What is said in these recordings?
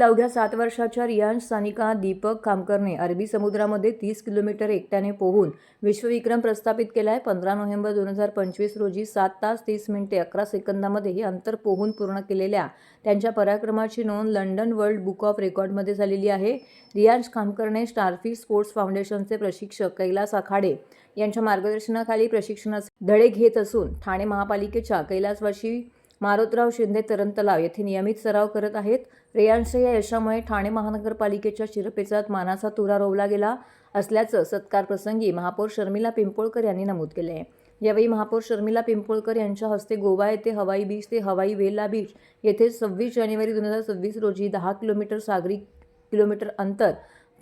अवघ्या सात वर्षाच्या रियांश सानिका दीपक खामकरने अरबी समुद्रामध्ये तीस किलोमीटर एकट्याने पोहून विश्वविक्रम प्रस्थापित केला आहे पंधरा नोव्हेंबर दोन हजार पंचवीस रोजी सात तास तीस मिनिटे अकरा सेकंदामध्ये हे अंतर पोहून पूर्ण केलेल्या त्यांच्या पराक्रमाची नोंद लंडन वर्ल्ड बुक ऑफ रेकॉर्डमध्ये झालेली आहे. रियांश खामकरने स्टारफिश स्पोर्ट्स फाउंडेशनचे प्रशिक्षक कैलास आखाडे यांच्या मार्गदर्शनाखाली प्रशिक्षणाचे धडे घेत असून ठाणे महापालिकेच्या कैलासवाशी मारोतराव शिंदे तरण तलाव येथे नियमित सराव करत आहेत. रेयांशच्या या यशामुळे ठाणे महानगरपालिकेच्या शिरपेचात मानाचा तुरा रोवला गेला असल्याचं सत्कारप्रसंगी महापौर शर्मिला पिंपोळकर यांनी नमूद केले. आहे यावेळी महापौर शर्मिला पिंपोळकर यांच्या हस्ते गोवा येथे हवाई बीच ते हवाई वेला बीच येथे सव्वीस जानेवारी दोन हजार सव्वीस रोजी दहा किलोमीटर सागरी किलोमीटर अंतर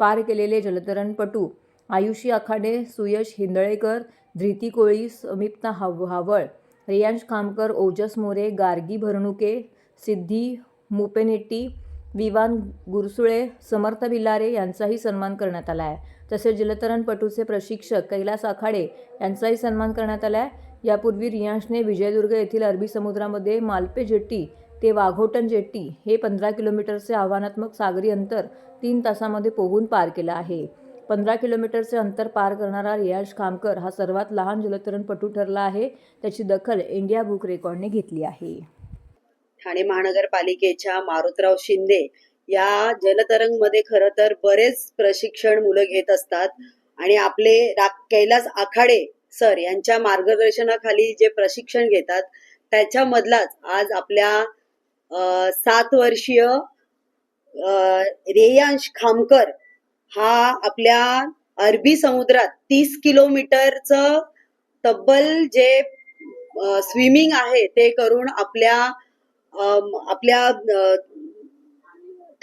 पार केलेले जलतरणपटू आयुषी आखाडे सुयश हिंदळेकर धृती कोळी समिप्ता हाव हावळ रियांश खामकर ओजस मोरे गार्गी भरणुके सिद्धी मुपेनेट्टी विवान गुरसुळे समर्थ भिलारे यांचाही सन्मान करण्यात आला आहे. तसेच जलतरणपटूचे प्रशिक्षक कैलास आखाडे यांचाही सन्मान करण्यात आला आहे. यापूर्वी रियांशने विजयदुर्ग येथील अरबी समुद्रामध्ये मालपे जेट्टी ते वाघोटन जेट्टी हे पंधरा किलोमीटरचे आव्हानात्मक सागरी अंतर तीन तासामध्ये पोहून पार केलं आहे. पंधरा किलोमीटरचे अंतर पार करणारा रियाज खामकर हा सर्वात लहान जलतरणपटू ठरला आहे. त्याची दखल इंडिया बुक रेकॉर्डने घेतली आहे. ठाणे महानगरपालिकेच्या मारुतराव शिंदे या जलतरंगमध्ये खर तर बरेच प्रशिक्षण मुलं घेत असतात. आणि आपले रा कैलास आखाडे सर यांच्या मार्गदर्शनाखाली जे प्रशिक्षण घेतात त्याच्यामधलाच आज आपल्या सात वर्षीय रेयांश खामकर हा आपल्या अरबी समुद्रात तीस किलोमीटरचं तब्बल जे स्विमिंग आहे ते करून आपल्या आपल्या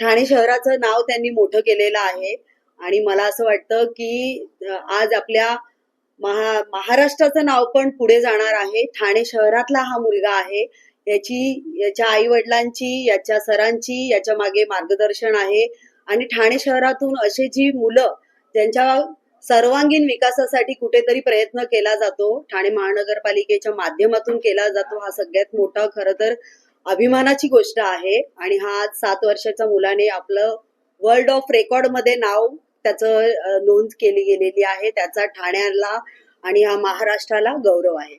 ठाणे शहराचं नाव त्यांनी मोठं केलेलं आहे. आणि मला असं वाटतं की आज आपल्या महा महाराष्ट्राचं नाव पण पुढे जाणार आहे. ठाणे शहरातला हा मुलगा आहे. याची याच्या आई वडिलांची याच्या सरांची याच्या मागे मार्गदर्शन आहे. आणि ठाणे शहरातून अशी जी मुलं त्यांच्या सर्वांगीण विकासासाठी कुठेतरी प्रयत्न केला जातो ठाणे महानगरपालिकेच्या माध्यमातून केला जातो हा सगळ्यात मोठा खरं तर अभिमानाची गोष्ट आहे. आणि हा आज सात वर्षाच्या मुलाने आपलं वर्ल्ड ऑफ रेकॉर्डमध्ये नाव त्याचं नोंद केली गेलेली आहे. त्याचा ठाण्याला आणि हा महाराष्ट्राला गौरव आहे.